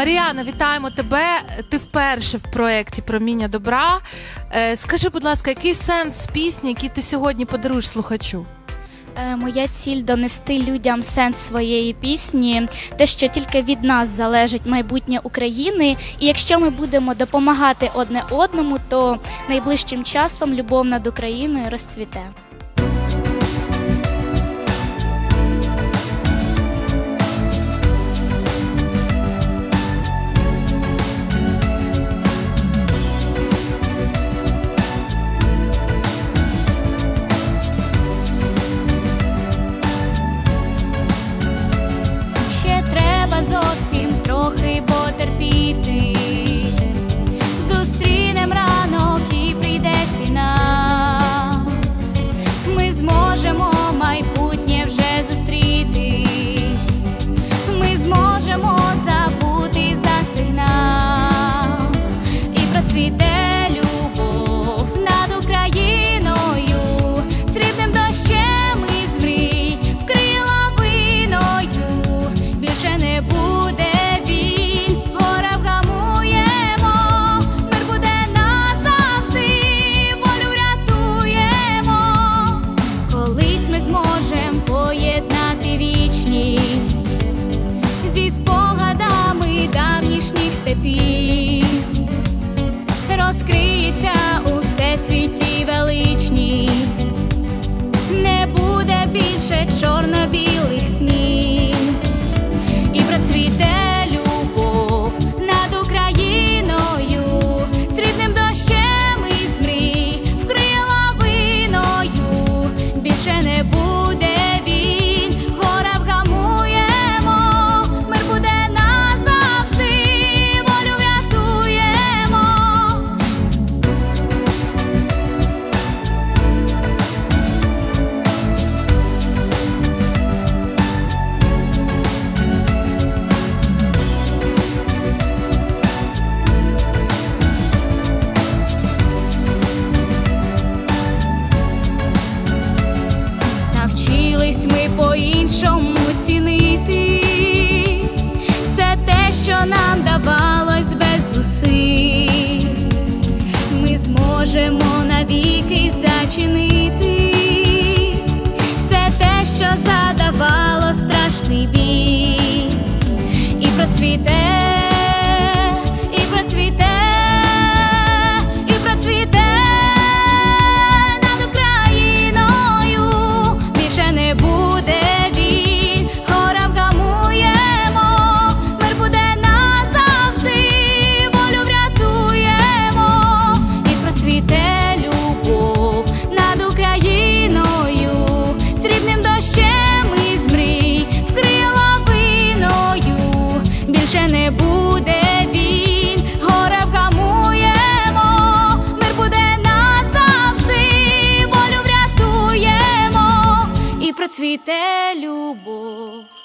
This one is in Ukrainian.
Маріана, вітаємо тебе. Ти вперше в проєкті Проміння добра. Е, Скажи, будь ласка, який сенс пісні, який ти сьогодні подаруєш слухачу? Е, Моя ціль донести людям сенс своєї пісні, те, що тільки від нас залежить майбутнє України. І якщо ми будемо допомагати одне одному, то найближчим часом любов над Україною розцвіте. Зовсім трохи потерпіти. Навчились ми по-іншому цінити. Все те, що нам давалось без зусиль. Ми зможемо навіки зачинити. Все те, що задавало страшний біль, і процвіте, процвіте любов.